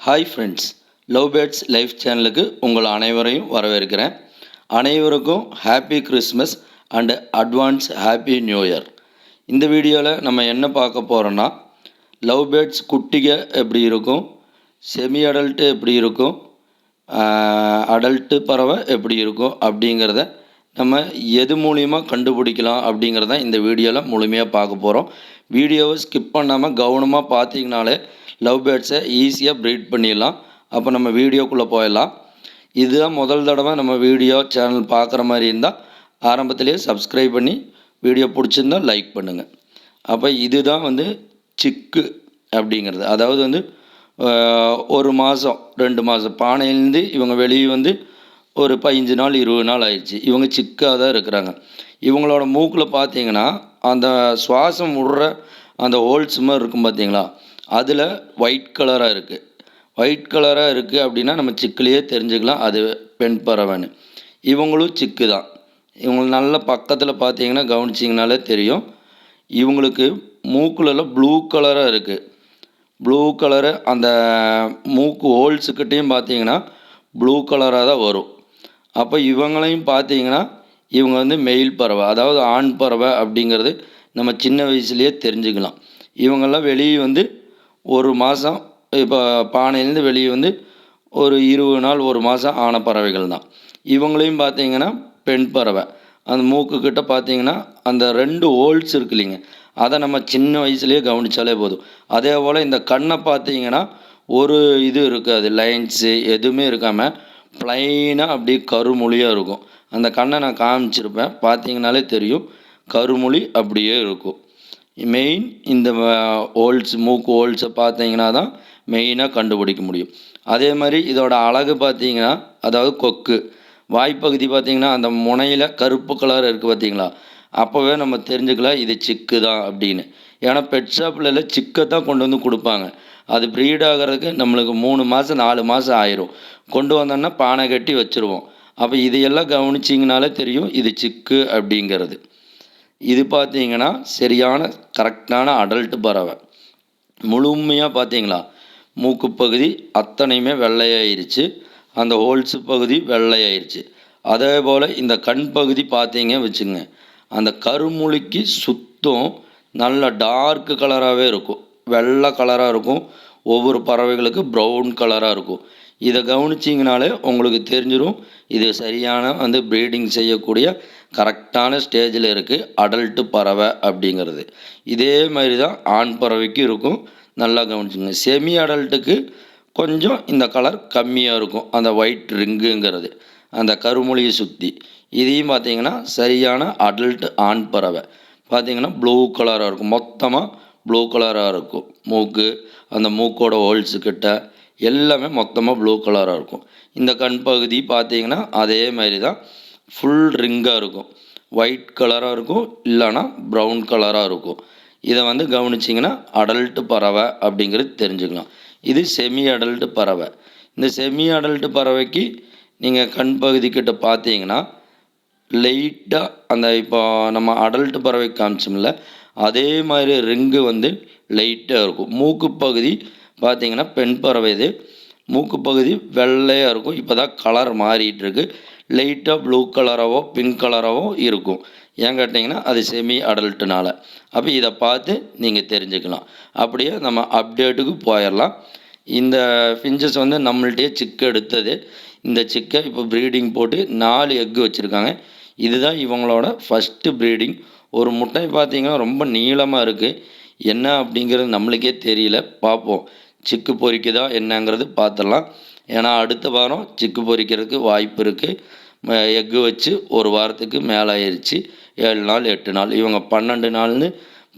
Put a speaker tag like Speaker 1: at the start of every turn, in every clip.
Speaker 1: Hi friends love birds life சேனலுக்கு உங்கள் அனைவரையும் வரவேற்கிறேன். அனைவருக்கும் happy Christmas and advance happy new year இந்த வீடியோவில் நம்ம என்ன பார்க்க போகிறோன்னா லவ் பேர்ட்ஸ் குட்டிக எப்படி இருக்கும் செமி அடல்ட்டு எப்படி இருக்கும் அடல்ட்டு பறவை எப்படி இருக்கும் அப்படிங்கிறத நம்ம எது மூலியமாக கண்டுபிடிக்கலாம் அப்படிங்கிறத இந்த வீடியோவில் முழுமையாக பார்க்க போகிறோம் வீடியோவை ஸ்கிப் பண்ணாமல் கவனமாக பார்த்தீங்கனாலே லவ் பேர்ட்ஸை ஈஸியாக ப்ரீட் பண்ணிடலாம். அப்போ நம்ம வீடியோக்குள்ளே போயிடலாம். இதுதான் முதல் தடவை நம்ம வீடியோ சேனல் பார்க்குற மாதிரி இருந்தால் ஆரம்பத்திலேயே சப்ஸ்கிரைப் பண்ணி வீடியோ பிடிச்சிருந்தால் லைக் பண்ணுங்கள் அப்போ இதுதான் வந்து சிக்கு அப்படிங்கிறது. அதாவது வந்து ஒரு மாதம் ரெண்டு மாதம் பானையிலேருந்து இவங்க வெளியே வந்து ஒரு பதிஞ்சு நாள் இருபது நாள் ஆயிடுச்சு. இவங்க சிக்காக தான் இருக்கிறாங்க. இவங்களோட மூக்கில் பார்த்தீங்கன்னா அந்த சுவாசம் விடுற அந்த ஹோல்ஸ் மாதிரி இருக்கும் பார்த்தீங்களா? அதில் ஒயிட் கலராக இருக்குது ஒயிட் கலராக இருக்குது அப்படின்னா நம்ம சிக்குலேயே தெரிஞ்சுக்கலாம். அது பெண் பறவைன்னு. இவங்களும் சிக்கு தான். இவங்க நல்ல பக்கத்தில் பார்த்தீங்கன்னா கவனிச்சிங்கனாலே தெரியும். இவங்களுக்கு மூக்குலலாம் ப்ளூ கலராக இருக்குது ப்ளூ கலரு அந்த மூக்கு ஹோல்ஸுக்கிட்டேயும் பார்த்தீங்கன்னா ப்ளூ கலராக தான் வரும். அப்போ இவங்களையும் பார்த்தீங்கன்னா இவங்க வந்து மெயில் பறவை அதாவது ஆண் பறவை அப்படிங்கிறது நம்ம சின்ன வயசுலேயே தெரிஞ்சுக்கலாம். இவங்கெல்லாம் வெளியே வந்து ஒரு மாதம் இப்போ பானையிலேருந்து வெளியே வந்து ஒரு இருபது நாள் ஒரு மாதம் ஆன பறவைகள் தான். இவங்களையும் பார்த்தீங்கன்னா பெண் பறவை. அந்த மூக்குக்கிட்ட பார்த்தீங்கன்னா அந்த ரெண்டு ஹோல்ஸ் இருக்கு இல்லைங்க. அதை நம்ம சின்ன வயசுலேயே கவனித்தாலே போதும். அதே போல் இந்த கண்ணை பார்த்தீங்கன்னா ஒரு இது இருக்காது லைன்ஸு எதுவுமே இருக்காமல் ப்ளைனாக அப்படியே கருமொழியாக இருக்கும். அந்த கண்ணை நான் காமிச்சிருப்பேன். பார்த்தீங்கனாலே தெரியும். கருமொழி அப்படியே இருக்கும். மெயின் இந்த ஹோல்ஸ் மூக்கு ஹோல்ஸை பார்த்தீங்கன்னா தான் மெயினாக கண்டுபிடிக்க முடியும். அதே மாதிரி இதோட அழகு பார்த்தீங்கன்னா அதாவது கொக்கு. வாய்ப்பகுதி பார்த்தீங்கன்னா அந்த முனையில் கருப்பு கலர் இருக்குது பார்த்தீங்களா அப்போவே நம்ம தெரிஞ்சுக்கலாம் இது சிக்கு தான் அப்படின்னு. ஏன்னா பெட் ஷாப்பில் எல்லாம் சிக்கை தான் கொண்டு வந்து கொடுப்பாங்க. அது ப்ரீட் ஆகிறதுக்கு நம்மளுக்கு மூணு மாதம் நாலு மாதம் ஆயிரும். கொண்டு வந்தோன்னா பானை கட்டி வச்சுருவோம். அப்போ இதையெல்லாம் கவனிச்சிங்கனாலே தெரியும் இது சிக்கு அப்படிங்கிறது. இது பார்த்தீங்கன்னா சரியான கரெக்டான அடல்ட்டு பறவை. முழுமையாக பார்த்தீங்களா? மூக்கு பகுதி அத்தனையுமே வெள்ளையாயிருச்சு. அந்த ஹோல்ஸு பகுதி வெள்ளையாயிருச்சு. அதே போல் இந்த கண் பகுதி பார்த்தீங்க வச்சுங்க அந்த கருமொழிக்கு சுத்தம் நல்ல டார்க்கு கலராகவே இருக்கும். வெள்ளை கலராக இருக்கும். ஒவ்வொரு பறவைகளுக்கு ப்ரௌன் கலராக இருக்கும். இதை கவனிச்சிங்கனாலே உங்களுக்கு தெரிஞ்சிடும் இது சரியான வந்து ப்ரீடிங் செய்யக்கூடிய கரெக்டான ஸ்டேஜில் இருக்குது அடல்ட்டு பறவை அப்படிங்கிறது. இதே மாதிரி தான் ஆண் பறவைக்கும் இருக்கும். நல்லா கவனிச்சுங்க. செமி அடல்ட்டுக்கு கொஞ்சம் இந்த கலர் கம்மியாக இருக்கும். அந்த ஒயிட் ரிங்குங்கிறது அந்த கருமொழியை சுற்றி இதையும் பார்த்தீங்கன்னா சரியான அடல்ட் ஆண் பறவை. பார்த்தீங்கன்னா ப்ளூ கலராக இருக்கும். மொத்தமாக ப்ளூ கலராக இருக்கும். மூக்கு அந்த மூக்கோட ஹோல்ஸு கிட்ட எல்லாமே மொத்தமாக ப்ளூ கலராக இருக்கும். இந்த கண் பகுதி பார்த்தீங்கன்னா அதே மாதிரி தான் ஃபுல் ரிங்காக இருக்கும். ஒயிட் கலராக இருக்கும் இல்லைன்னா ப்ரௌன் கலராக இருக்கும். இதை வந்து கவனிச்சிங்கன்னா அடல்ட்டு பறவை அப்படிங்கிறது தெரிஞ்சுக்கலாம். இது செமி அடல்ட்டு பறவை. இந்த செமி அடல்ட்டு பறவைக்கு நீங்கள் கண் பகுதி கிட்ட பார்த்தீங்கன்னா லைட்டாக அந்த இப்போ நம்ம அடல்ட் பறவை காமிச்சோம்ல அதே மாதிரி ரிங்கு வந்து லைட்டாக இருக்கும். மூக்கு பகுதி பார்த்திங்கன்னா பெண் பறவை இது. மூக்கு பகுதி வெள்ளையாக இருக்கும். இப்போ தான் கலர் மாறிட்டு இருக்கு. லைட்டாக ப்ளூ கலராகவோ பிங்க் கலராகவோ இருக்கும். ஏன் கேட்டிங்கன்னா அது செமி அடல்ட்டுனால அப்போ இதை பார்த்து நீங்கள் தெரிஞ்சுக்கலாம். அப்படியே நம்ம அப்டேட்டுக்கு போயிடலாம் இந்த ஃபிஞ்சஸ் வந்து நம்மள்ட்டே சிக்கு எடுத்தது. இந்த சிக்கை இப்போ ப்ரீடிங் போட்டு நாலு எக்கு வச்சுருக்காங்க. இதுதான் இவங்களோட ஃபஸ்ட்டு ப்ரீடிங் ஒரு முட்டை பார்த்தீங்கன்னா ரொம்ப நீளமாக இருக்குது என்ன அப்படிங்கிறது நம்மளுக்கே தெரியல. பார்ப்போம் சிக்கு பொறிக்குதா என்னங்கிறது பார்த்துடலாம் ஏன்னா அடுத்த வாரம் சிக்கு பொறிக்கிறதுக்கு வாய்ப்பு இருக்குது எக்கு வச்சு ஒரு வாரத்துக்கு மேலே ஆயிடுச்சு ஏழு நாள் எட்டு நாள். இவங்க பன்னெண்டு நாள்னு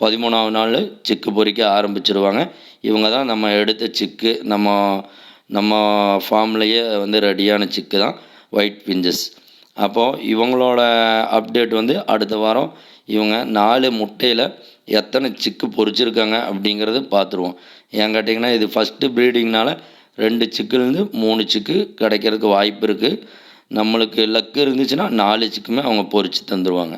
Speaker 1: பதிமூணாவது நாள் சிக்கு பொறிக்க ஆரம்பிச்சிருவாங்க. இவங்க தான் நம்ம எடுத்த சிக்கு நம்ம நம்ம ஃபார்ம்லேயே வந்து ரெடியான சிக்கு தான். ஒயிட் பிஞ்சஸ் அப்போது இவங்களோட அப்டேட் வந்து அடுத்த வாரம் இவங்க நாலு முட்டையில் எத்தனை சிக்கு பொறிச்சிருக்காங்க அப்படிங்கிறது பார்த்துருவோம் ஏன் கேட்டிங்கன்னா இது ஃபஸ்ட்டு ப்ரீடிங்னால ரெண்டு சிக்குலேருந்து மூணு சிக்கு கிடைக்கிறதுக்கு வாய்ப்பு இருக்குது நம்மளுக்கு லக்கு இருந்துச்சுன்னா நாலு சிக்குமே அவங்க பொறிச்சு தந்துடுவாங்க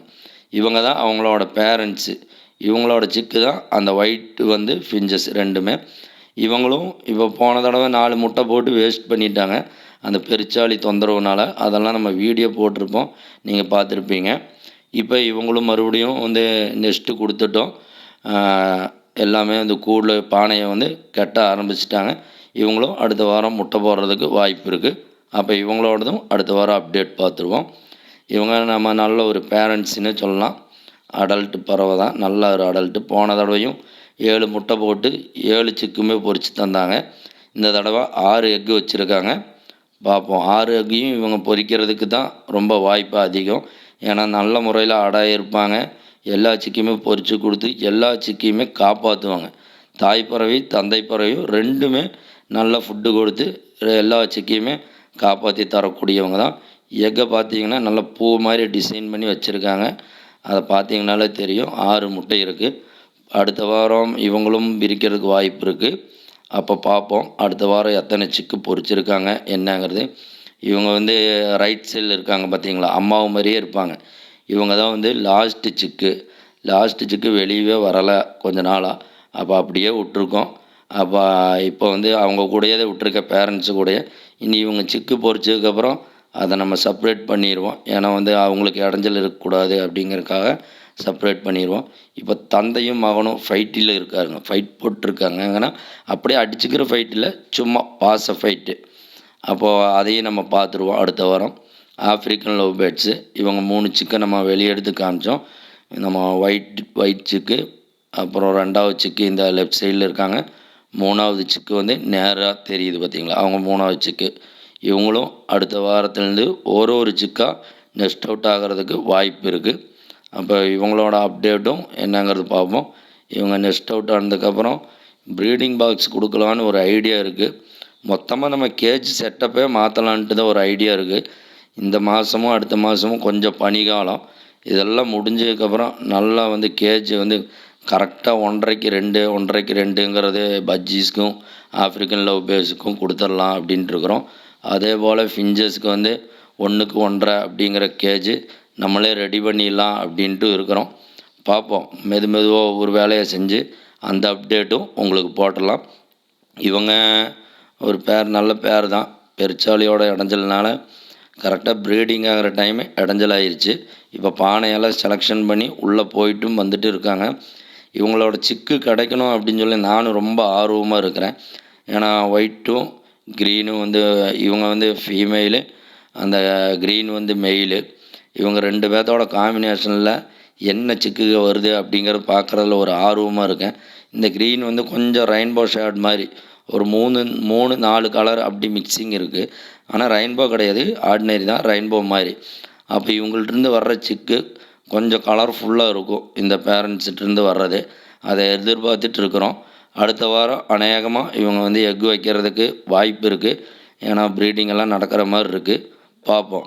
Speaker 1: இவங்க தான் அவங்களோட பேரண்ட்ஸு இவங்களோட சிக்கு தான் அந்த ஒயிட் வந்து ஃபிஞ்சஸ் ரெண்டுமே. இவங்களும் இப்போ போன தடவை நாலு முட்டை போட்டு வேஸ்ட் பண்ணிட்டாங்க. அந்த பெருச்சாளி தொந்தரவுனால அதெல்லாம் நம்ம வீடியோ போட்டிருப்போம். நீங்கள் பார்த்துருப்பீங்க. இப்போ இவங்களும் மறுபடியும் வந்து நெஸ்ட்டு கொடுத்துட்டோம். எல்லாமே அந்த கூடில் பானையை வந்து கட்ட ஆரம்பிச்சிட்டாங்க. இவங்களும் அடுத்த வாரம் முட்டை போடுறதுக்கு வாய்ப்பு இருக்குது அப்போ இவங்களோடதும் அடுத்த வாரம் அப்டேட் பார்த்துருவோம். இவங்க நம்ம நல்ல ஒரு பேரண்ட்ஸ்னு சொல்லலாம். அடல்ட்டு பறவை தான். நல்ல ஒரு அடல்ட்டு போன தடவையும் ஏழு முட்டை போட்டு ஏழு சிக்குமே பொறிச்சு தந்தாங்க. இந்த தடவை ஆறு எக்கு வச்சுருக்காங்க. பார்ப்போம். ஆறு இவங்க பொறிக்கிறதுக்கு தான் ரொம்ப வாய்ப்பு அதிகம். ஏன்னா நல்ல முறையில் ஆடாக இருப்பாங்க எல்லா சிக்கையுமே பொறித்து கொடுத்து எல்லா சிக்கையுமே காப்பாற்றுவாங்க தாய் பறவை தந்தை பறவையும் ரெண்டுமே நல்ல ஃபுட்டு கொடுத்து எல்லா சிக்கியுமே காப்பாற்றி தரக்கூடியவங்க தான். எக்கை பார்த்தீங்கன்னா நல்ல பூ மாதிரி டிசைன் பண்ணி வச்சுருக்காங்க. அதை பார்த்தீங்கனாலே தெரியும். ஆறு முட்டை இருக்குது அடுத்த வாரம் இவங்களும் விரிக்கிறதுக்கு வாய்ப்பு இருக்குது அப்போ பார்ப்போம் அடுத்த வாரம் எத்தனை சிக்கு பொறிச்சிருக்காங்க என்னங்கிறது. இவங்க வந்து ரைட் சைடில் இருக்காங்க பார்த்தீங்களா அம்மாவு மாதிரியே இருப்பாங்க. இவங்க தான் வந்து லாஸ்ட்டு சிக்கு. லாஸ்ட்டு சிக்கு வெளியவே வரலை கொஞ்ச நாளாக அப்போ அப்படியே விட்ருக்கோம் அப்போ இப்போ வந்து அவங்க கூடயே தான் விட்டுருக்க பேரண்ட்ஸு கூடயே. இனி இவங்க சிக்கு பொறிச்சதுக்கப்புறம் அதை நம்ம செப்ரேட் பண்ணிடுவோம் ஏன்னா வந்து அவங்களுக்கு இடைஞ்சல் இருக்கக்கூடாது அப்படிங்கிறதுக்காக செப்ரேட் பண்ணிடுவோம் இப்போ தந்தையும் மகனும் ஃபைட்டில் இருக்காருங்க. ஃபைட் போட்டிருக்காங்கன்னா அப்படியே அடிச்சுக்கிற ஃபைட்டில் சும்மா பாச ஃபைட்டு அப்போது அதையும் நம்ம பார்த்துருவோம் அடுத்த வாரம். ஆஃப்ரிக்கன் லவ் பேர்ட்ஸு இவங்க மூணு சிக்கை நம்ம வெளியே எடுத்து காமிச்சோம். நம்ம ஒயிட் ஒயிட் சிக்கு அப்புறம் ரெண்டாவது சிக்கு இந்த லெஃப்ட் சைடில் இருக்காங்க. மூணாவது சிக்கு வந்து நேராக தெரியுது பார்த்தீங்களா? அவங்க மூணாவது சிக்கு இவங்களும் அடுத்த வாரத்துலேருந்து ஒரு ஒரு சிக்காக நெஸ்ட் அவுட் ஆகிறதுக்கு வாய்ப்பு இருக்குது அப்போ இவங்களோட அப்டேட்டும் என்னங்கிறது பார்ப்போம். இவங்க நெஸ்ட் அவுட் ஆனதுக்கப்புறம் ப்ரீடிங் பாக்ஸ் கொடுக்கலான்னு ஒரு ஐடியா இருக்குது மொத்தமாக நம்ம கேஜ் செட்டப்பே மாற்றலான்ட்டு தான் ஒரு ஐடியா இருக்குது இந்த மாதமும் அடுத்த மாதமும் கொஞ்சம் பனிகாலம் இதெல்லாம் முடிஞ்சதுக்கப்புறம் நல்லா வந்து கேஜ் வந்து கரெக்டாக ஒன்றரைக்கு ரெண்டு ஒன்றரைக்கு ரெண்டுங்கிறது பஜ்ஜீஸ்க்கும் ஆப்ரிக்கன் லவ் பேஸுக்கும் கொடுத்துடலாம் அப்படின்ட்டு இருக்கிறோம். அதே போல் ஃபிஞ்சஸ்க்கு வந்து ஒன்றுக்கு ஒன்றரை அப்படிங்கிற கேஜு நம்மளே ரெடி பண்ணிடலாம் அப்படின்ட்டு இருக்கிறோம். பார்ப்போம். மெது மெதுவாக ஒவ்வொரு வேலையை செஞ்சு அந்த அப்டேட்டும் உங்களுக்கு போட்டுடலாம். இவங்க ஒரு பேர் நல்ல பேர் தான். பெருச்சாலியோட இடைஞ்சல்னால கரெக்டாக ப்ரீடிங் ஆகிற டைம் இடைஞ்சலாயிருச்சு. இப்போ பானையெல்லாம் செலெக்ஷன் பண்ணி உள்ளே போயிட்டும் வந்துட்டு இருக்காங்க. இவங்களோட சிக்கு கிடைக்கணும் அப்படின்னு சொல்லி நானும் ரொம்ப ஆர்வமாக இருக்கிறேன். ஏன்னா ஒயிட்டும் க்ரீனும் வந்து இவங்க வந்து ஃபீமேலு அந்த க்ரீன் வந்து மெயிலு இவங்க ரெண்டு பேர்த்தோட காம்பினேஷனில் என்ன சிக்குக வருது அப்படிங்கிறத பார்க்குறதுல ஒரு ஆர்வமாக இருக்கேன். இந்த க்ரீன் வந்து கொஞ்சம் ரெயின்போ ஷேட் மாதிரி ஒரு மூணு மூணு நாலு கலர் அப்படி மிக்சிங் இருக்குது ஆனால் ரெயின்போ கிடையாது ஆர்டினரி தான் ரெயின்போ மாதிரி. அப்போ இவங்கள்ட்டேருந்து வர்ற சிக்கு கொஞ்சம் கலர்ஃபுல்லாக இருக்கும் இந்த பேரண்ட்ஸ்கிட்டருந்து வர்றது. அதை எதிர்பார்த்துட்டு இருக்கிறோம். அடுத்த வாரம் அநேகமாக இவங்க வந்து எக் வைக்கிறதுக்கு வாய்ப்பு இருக்குது ஏன்னா ப்ரீடிங் எல்லாம் நடக்கிற மாதிரி இருக்குது பார்ப்போம்.